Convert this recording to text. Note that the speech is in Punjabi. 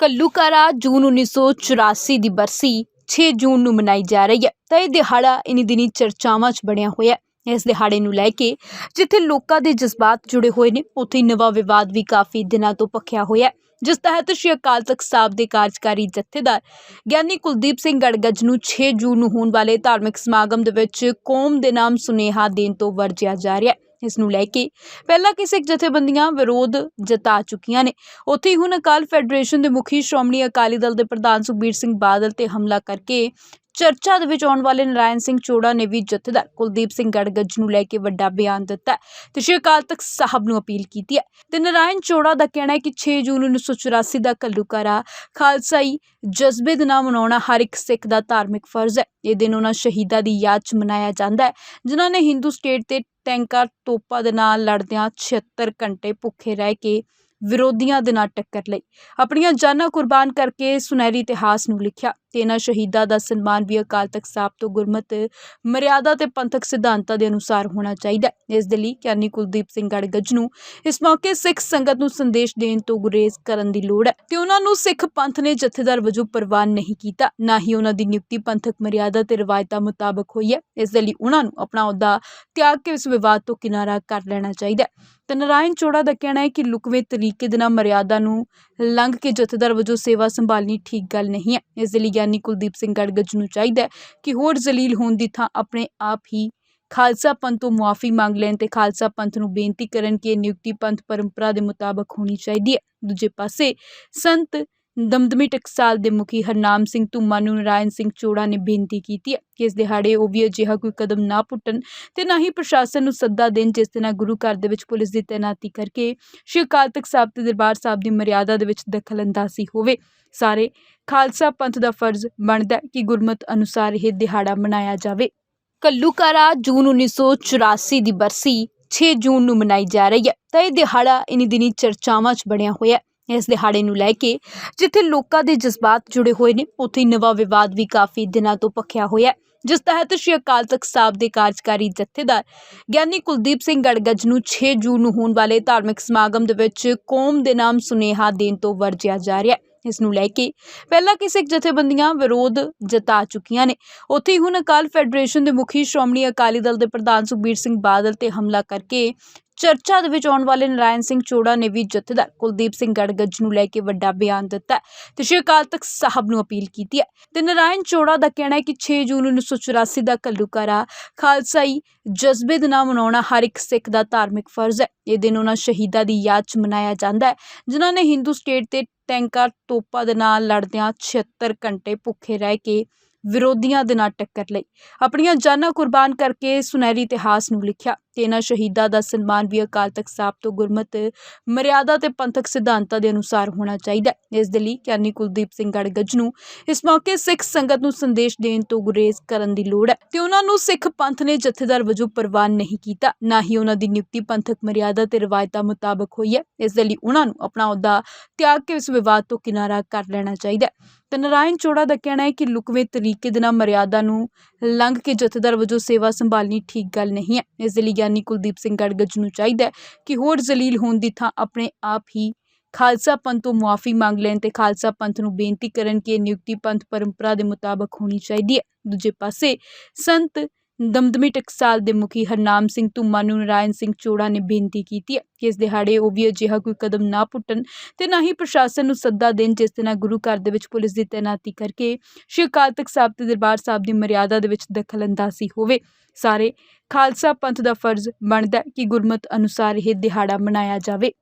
ਕੱਲੂਕਾਰਾ ਜੂਨ 1984 ਦੀ ਬਰਸੀ 6 ਜੂਨ ਨੂੰ ਮਨਾਈ ਜਾ ਰਹੀ ਹੈ ਤਾਂ ਇਹ ਦਿਹਾੜਾ ਇਨੀ ਦਿਨੀ ਚਰਚਾਵਾਂ 'ਚ ਬਣਿਆ ਹੋਇਆ ਹੈ। ਇਸ ਦਿਹਾੜੇ ਨੂੰ ਲੈ ਕੇ ਜਿੱਥੇ ਲੋਕਾਂ ਦੇ ਜਜ਼ਬਾਤ ਜੁੜੇ ਹੋਏ ਨੇ, ਉੱਥੇ ਹੀ ਨਵਾਂ ਵਿਵਾਦ ਵੀ ਕਾਫੀ ਦਿਨਾਂ ਤੋਂ ਭਖਿਆ ਹੋਇਆ ਹੈ। ਜਿਸ ਤਹਿਤ ਸ਼੍ਰੀ ਅਕਾਲ ਤਖਤ ਸਾਹਿਬ ਦੇ ਕਾਰਜਕਾਰੀ ਜਥੇਦਾਰ ਗਿਆਨੀ ਕੁਲਦੀਪ ਸਿੰਘ ਗੜਗਜ ਨੂੰ 6 ਜੂਨ ਨੂੰ ਹੋਣ ਵਾਲੇ ਧਾਰਮਿਕ ਸਮਾਗਮ ਦੇ ਵਿੱਚ ਕੌਮ ਦੇ ਨਾਮ ਸੁਨੇਹਾ ਦੇਣ ਤੋਂ ਵਰਜਿਆ ਜਾ ਰਿਹਾ ਹੈ। ਇਸ ਨੂੰ ਲੈ ਕੇ। ਪਹਿਲਾਂ ਕਿਸੇ ਜਥੇਬੰਦੀਆਂ ਵਿਰੋਧ ਜਤਾ ਚੁੱਕੀਆਂ ਨੇ? ਉੱਥੇ ਹੀ ਹੁਣ ਅਕਾਲ ਫੈਡਰੇਸ਼ਨ ਦੇ ਮੁਖੀ ਸ਼੍ਰੋਮਣੀ ਅਕਾਲੀ ਦਲ ਦੇ ਪ੍ਰਧਾਨ ਸੁਖਬੀਰ ਸਿੰਘ ਬਾਦਲ ਤੇ ਹਮਲਾ ਕਰਕੇ ਚਰਚਾ ਦੇ ਵਿੱਚ ਆਉਣ ਵਾਲੇ ਨਾਰਾਇਣ ਸਿੰਘ ਚੋੜਾ ਨੇ ਵੀ ਜਥੇਦਾਰ ਕੁਲਦੀਪ ਸਿੰਘ ਗੜਗੱਜ ਨੂੰ ਲੈ ਕੇ ਵੱਡਾ ਬਿਆਨ ਦਿੱਤਾ ਹੈ ਤੇ ਸ਼੍ਰੀ ਅਕਾਲ ਤਖਤ ਸਾਹਿਬ ਨੂੰ ਅਪੀਲ ਕੀਤੀ ਹੈ। ਤੇ ਨਾਰਾਇਣ ਚੋੜਾ ਦਾ ਕਹਿਣਾ ਹੈ ਕਿ 6 ਜੂਨ 1984 ਦਾ ਕੱਲੂਕਾਰਾ ਖਾਲਸਾਈ ਜਜ਼ਬੇ ਦੇ ਨਾਲ ਮਨਾਉਣਾ ਹਰ ਇੱਕ ਸਿੱਖ ਦਾ ਧਾਰਮਿਕ ਫਰਜ਼ ਹੈ। ਇਹ ਦਿਨ ਉਹਨਾਂ ਸ਼ਹੀਦਾਂ ਦੀ ਯਾਦ 'ਚ ਮਨਾਇਆ ਜਾਂਦਾ ਹੈ, ਜਿਨ੍ਹਾਂ ਨੇ ਹਿੰਦੂ ਸਟੇਟ ਤੇ ਟੈਂਕਾਂ ਤੋਪਾਂ ਦੇ ਨਾਲ ਲੜਦਿਆਂ 76 ਘੰਟੇ ਭੁੱਖੇ ਰਹਿ ਕੇ ਵਿਰੋਧੀਆਂ ਦੇ ਨਾਲ ਟੱਕਰ ਲਈ। ਆਪਣੀਆਂ ਜਾਨਾਂ ਕੁਰਬਾਨ ਕਰਕੇ ਸੁਨਹਿਰੀ ਇਤਿਹਾਸ ਨੂੰ ਲਿਖਿਆ ਤੇ ਇਹਨਾਂ ਸ਼ਹੀਦਾਂ ਦਾ ਸਨਮਾਨ ਵੀ ਅਕਾਲ ਤਖਤ ਸਾਹਿਬ ਤੋਂ ਗੁਰਮਤ, ਮਰਿਆਦਾ ਤੇ ਪੰਥਕ ਸਿਧਾਂਤਾਂ ਦੇ ਅਨੁਸਾਰ ਹੋਣਾ ਚਾਹੀਦਾ ਹੈ। ਇਸ ਦੇ ਲਈ ਗਿਆਨੀ ਕੁਲਦੀਪ ਸਿੰਘ ਗੜਗੱਜ ਨੂੰ ਇਸ ਮੌਕੇ ਸਿੱਖ ਸੰਗਤ ਨੂੰ ਸੰਦੇਸ਼ ਦੇਣ ਤੋਂ ਗੁਰੇਜ਼ ਕਰਨ ਦੀ ਲੋੜ ਹੈ ਤੇ ਉਹਨਾਂ ਨੂੰ ਸਿੱਖ ਪੰਥ ਨੇ ਜਥੇਦਾਰ ਵਜੋਂ ਪ੍ਰਵਾਨ ਨਹੀਂ ਕੀਤਾ। ਨਾ ਹੀ ਉਹਨਾਂ ਦੀ ਨਿਯੁਕਤੀ ਪੰਥਕ ਮਰਿਆਦਾ ਤੇ ਰਵਾਇਤਾਂ ਮੁਤਾਬਕ ਹੋਈ ਹੈ। ਇਸ ਦੇ ਲਈ ਉਹਨਾਂ ਨੂੰ ਆਪਣਾ ਅਹੁਦਾ ਤਿਆਗ ਕੇ ਇਸ ਵਿਵਾਦ ਤੋਂ ਕਿਨਾਰਾ ਕਰ ਲੈਣਾ ਚਾਹੀਦਾ ਹੈ। ਤੇ ਨਰਾਇਣ ਚੋੜਾ ਦਾ ਕਹਿਣਾ ਹੈ ਕਿ ਲੁਕਵੇਂ ਤਰੀਕੇ ਦੇ ਨਾਲ ਮਰਿਆਦਾ ਨੂੰ ਲੰਘ ਕੇ ਜਥੇਦਾਰ ਵਜੋਂ ਸੇਵਾ ਸੰਭਾਲਣੀ ਠੀਕ ਗੱਲ ਨਹੀਂ ਹੈ। ਇਸ ਦੇ ਲਈ ਗਿਆਨੀ ਕੁਲਦੀਪ ਸਿੰਘ ਗੜਗੱਜ ਨੂੰ ਚਾਹੀਦਾ ਹੈ ਕਿ ਹੋਰ ਜ਼ਲੀਲ ਹੋਣ ਦੀ ਥਾਂ ਆਪਣੇ ਆਪ ਹੀ ਖਾਲਸਾ ਪੰਥ ਤੋਂ ਮੁਆਫੀ ਮੰਗ ਲੈਣ ਤੇ ਖਾਲਸਾ ਪੰਥ ਨੂੰ ਬੇਨਤੀ ਕਰਨ ਕਿ ਇਹ ਨਿਯੁਕਤੀ ਪੰਥ ਪਰੰਪਰਾ ਦੇ ਮੁਤਾਬਕ ਹੋਣੀ ਚਾਹੀਦੀ ਹੈ। ਦੂਜੇ ਪਾਸੇ ਸੰਤ ਦਮਦਮੀ ਟਕਸਾਲ ਦੇ ਮੁਖੀ ਹਰਨਾਮ ਸਿੰਘ ਧੁੰਮਾ ਨੂੰ ਨਰਾਇਣ ਸਿੰਘ ਚੋੜਾ ਨੇ ਬੇਨਤੀ ਕੀਤੀ ਹੈ ਕਿ ਇਸ ਦਿਹਾੜੇ ਉਹ ਵੀ ਅਜਿਹਾ ਕੋਈ ਕਦਮ ਨਾ ਪੁੱਟਣ ਤੇ ਨਾ ਹੀ ਪ੍ਰਸ਼ਾਸਨ ਨੂੰ ਸੱਦਾ ਦੇਣ, ਜਿਸ ਦੇ ਨਾਲ ਗੁਰੂ ਘਰ ਦੇ ਵਿੱਚ ਪੁਲਿਸ ਦੀ ਤੈਨਾਤੀ ਕਰਕੇ ਸ਼੍ਰੀ ਅਕਾਲ ਤਖਤ ਸਾਹਿਬ ਤੇ ਦਰਬਾਰ ਸਾਹਿਬ ਦੀ ਮਰਿਆਦਾ ਦੇ ਵਿੱਚ ਦਖਲਅੰਦਾਜ਼ੀ ਹੋਵੇ। ਸਾਰੇ ਖਾਲਸਾ ਪੰਥ ਦਾ ਫਰਜ਼ ਬਣਦਾ ਹੈ ਕਿ ਗੁਰਮਤ ਅਨੁਸਾਰ ਇਹ ਦਿਹਾੜਾ ਮਨਾਇਆ ਜਾਵੇ। ਕੱਲੂਕਾਰਾ ਜੂਨ 1984 ਦੀ ਬਰਸੀ 6 ਜੂਨ ਨੂੰ ਮਨਾਈ ਜਾ ਰਹੀ ਹੈ। ਤਾਂ ਇਹ ਦਿਹਾੜਾ ਇਨੀ ਦਿਨੀ ਚਰਚਾਵਾਂ 'ਚ ਬਣਿਆ ਹੋਇਆ ਇਸ ਦਿਹਾੜੇ ਨੂੰ ਲੈ ਕੇ, ਜਿੱਥੇ ਲੋਕਾਂ ਦੇ ਜਜ਼ਬਾਤ ਜੁੜੇ ਹੋਏ ਨੇ, ਉੱਥੇ ਨਵਾਂ ਵਿਵਾਦ ਵੀ ਕਾਫੀ ਦਿਨਾਂ ਤੋਂ ਭਖਿਆ ਹੋਇਆ ਹੈ, ਜਿਸ ਤਹਿਤ ਸ਼੍ਰੀ ਅਕਾਲ ਤਖਤ ਸਾਹਿਬ ਦੇ ਕਾਰਜਕਾਰੀ ਜਥੇਦਾਰ ਗਿਆਨੀ ਕੁਲਦੀਪ ਸਿੰਘ ਗੜਗੱਜ ਨੂੰ 6 ਜੂਨ ਨੂੰ ਹੋਣ ਵਾਲੇ ਧਾਰਮਿਕ ਸਮਾਗਮ ਦੇ ਵਿੱਚ ਕੌਮ ਦੇ ਨਾਮ ਸੁਨੇਹਾ ਦੇਣ ਤੋਂ ਵਰਜਿਆ ਜਾ ਰਿਹਾ ਹੈ। ਇਸ ਨੂੰ ਲੈ ਕੇ ਪਹਿਲਾਂ ਕਿ ਸਿੱਖ ਜਥੇਬੰਦੀਆਂ ਵਿਰੋਧ ਜਤਾ ਚੁੱਕੀਆਂ ਨੇ। ਉੱਥੇ ਹੀ ਹੁਣ ਅਕਾਲ ਫੈਡਰੇਸ਼ਨ ਦੇ ਮੁਖੀ ਸ਼੍ਰੋਮਣੀ ਅਕਾਲੀ ਦਲ ਦੇ ਪ੍ਰਧਾਨ ਸੁਖਬੀਰ ਸਿੰਘ ਬਾਦਲ ਤੇ ਹਮਲਾ ਕਰਕੇ ਚਰਚਾ ਦੇ ਵਿੱਚ ਆਉਣ ਵਾਲੇ ਨਰਾਇਣ ਸਿੰਘ ਚੋੜਾ ਨੇ ਵੀ ਜਥੇਦਾਰ ਕੁਲਦੀਪ ਸਿੰਘ ਗੜਗੱਜ ਨੂੰ ਲੈ ਕੇ ਵੱਡਾ ਬਿਆਨ ਦਿੱਤਾ ਤੇ ਸ਼੍ਰੀ ਅਕਾਲ ਤਖਤ ਸਾਹਿਬ ਨੂੰ ਅਪੀਲ ਕੀਤੀ ਹੈ। ਤੇ ਨਰਾਇਣ ਚੋੜਾ ਦਾ ਕਹਿਣਾ ਹੈ ਕਿ 6 ਜੂਨ 1984 ਦਾ ਕੱਲੂਕਾਰਾ ਖਾਲਸਾਈ ਜਜ਼ਬੇ ਦੇ ਨਾਲ ਮਨਾਉਣਾ ਹਰ ਇੱਕ ਸਿੱਖ ਦਾ ਧਾਰਮਿਕ ਫਰਜ਼ ਹੈ। ਇਹ ਦਿਨ ਉਹਨਾਂ ਸ਼ਹੀਦਾਂ ਦੀ ਯਾਦ 'ਚ ਮਨਾਇਆ ਜਾਂਦਾ ਹੈ, ਜਿਨ੍ਹਾਂ ਨੇ ਹਿੰਦੂ ਸਟੇਟ ਤੇ ਟੈਂਕਾਂ ਤੋਪਾਂ ਦੇ ਨਾਲ ਲੜਦਿਆਂ 76 ਘੰਟੇ ਭੁੱਖੇ ਰਹਿ ਕੇ ਵਿਰੋਧੀਆਂ ਦੇ ਨਾਲ ਟੱਕਰ ਲਈ। ਆਪਣੀਆਂ ਜਾਨਾਂ ਕੁਰਬਾਨ ਕਰਕੇ ਸੁਨਹਿਰੀ ਇਤਿਹਾਸ ਨੂੰ ਲਿਖਿਆ ਤੇ ਇਹਨਾਂ ਸ਼ਹੀਦਾਂ ਦਾ ਸਨਮਾਨ ਵੀ ਅਕਾਲ ਤਖਤ ਸਾਹਿਬ ਤੋਂ ਗੁਰਮਤ, ਮਰਿਆਦਾ ਤੇ ਪੰਥਕ ਸਿਧਾਂਤਾਂ ਦੇ ਅਨੁਸਾਰ ਹੋਣਾ ਚਾਹੀਦਾ ਇਸ ਦੇ ਲਈ ਗਿਆਨੀ ਕੁਲਦੀਪ ਸਿੰਘ ਗੜਗੱਜ ਨੂੰ ਇਸ ਮੌਕੇ ਸਿੱਖ ਸੰਗਤ ਨੂੰ ਸੰਦੇਸ਼ ਦੇਣ ਤੋਂ ਗੁਰੇਜ਼ ਕਰਨ ਦੀ ਲੋੜ ਹੈ ਤੇ ਉਹਨਾਂ ਨੂੰ ਸਿੱਖ ਪੰਥ ਨੇ ਜਥੇਦਾਰ ਵਜੋਂ ਪ੍ਰਵਾਨ ਨਹੀਂ ਕੀਤਾ। ਨਾ ਹੀ ਉਹਨਾਂ ਦੀ ਨਿਯੁਕਤੀ ਪੰਥਕ ਮਰਿਆਦਾ ਤੇ ਰਵਾਇਤਾਂ ਮੁਤਾਬਕ ਹੋਈ ਹੈ। ਇਸ ਦੇ ਲਈ ਉਹਨਾਂ ਨੂੰ ਆਪਣਾ ਅਹੁਦਾ ਤਿਆਗ ਕੇ ਇਸ ਵਿਵਾਦ ਤੋਂ ਕਿਨਾਰਾ ਕਰ ਲੈਣਾ ਚਾਹੀਦਾ ਹੈ। ਤਾਂ ਨਰਾਇਣ ਚੋੜਾ ਦਾ ਕਹਿਣਾ ਹੈ ਕਿ ਲੁਕਵੇਂ ਤਰੀਕੇ ਦੇ ਨਾਲ ਮਰਿਆਦਾ ਨੂੰ ਲੰਘ ਕੇ ਜਥੇਦਾਰ ਵਜੋਂ ਸੇਵਾ ਸੰਭਾਲਣੀ ਠੀਕ ਗੱਲ ਨਹੀਂ ਹੈ। ਇਸ ਦੇ ਲਈ ਗਿਆਨੀ ਕੁਲਦੀਪ ਸਿੰਘ ਗੜਗੱਜ ਨੂੰ ਚਾਹੀਦਾ ਹੈ ਕਿ ਹੋਰ ਜ਼ਲੀਲ ਹੋਣ ਦੀ ਥਾਂ ਆਪਣੇ ਆਪ ਹੀ ਖਾਲਸਾ ਪੰਥ ਤੋਂ ਮੁਆਫੀ ਮੰਗ ਲੈਣ ਤੇ ਖਾਲਸਾ ਪੰਥ ਨੂੰ ਬੇਨਤੀ ਕਰਨ ਕਿ ਨਿਯੁਕਤੀ ਪੰਥ ਪਰੰਪਰਾ ਦੇ ਮੁਤਾਬਕ ਹੋਣੀ ਚਾਹੀਦੀ ਹੈ। ਦੂਜੇ ਪਾਸੇ ਸੰਤ ਦਮਦਮੀ ਟਕਸਾਲ ਦੇ ਮੁਖੀ ਹਰਨਾਮ ਸਿੰਘ ਧੁੰਮਾ ਨੂੰ ਨਰਾਇਣ ਸਿੰਘ ਚੋੜਾ ਨੇ ਬੇਨਤੀ ਕੀਤੀ ਹੈ ਕਿ ਇਸ ਦਿਹਾੜੇ ਉਹ ਵੀ ਅਜਿਹਾ ਕੋਈ ਕਦਮ ਨਾ ਪੁੱਟਣ ਤੇ ਨਾ ਹੀ ਪ੍ਰਸ਼ਾਸਨ ਨੂੰ ਸੱਦਾ ਦੇਣ, ਜਿਸ ਦੇ ਨਾਲ ਗੁਰੂ ਘਰ ਦੇ ਵਿੱਚ ਪੁਲਿਸ ਦੀ ਤੈਨਾਤੀ ਕਰਕੇ ਸ਼੍ਰੀ ਅਕਾਲ ਤਖਤ ਸਾਹਿਬ ਤੇ ਦਰਬਾਰ ਸਾਹਿਬ ਦੀ ਮਰਿਆਦਾ ਦੇ ਵਿੱਚ ਦਖਲਅੰਦਾਜ਼ੀ ਹੋਵੇ। ਸਾਰੇ ਖਾਲਸਾ ਪੰਥ ਦਾ ਫਰਜ਼ ਬਣਦਾ ਹੈ ਕਿ ਗੁਰਮਤ ਅਨੁਸਾਰ ਇਹ ਦਿਹਾੜਾ ਮਨਾਇਆ ਜਾਵੇ।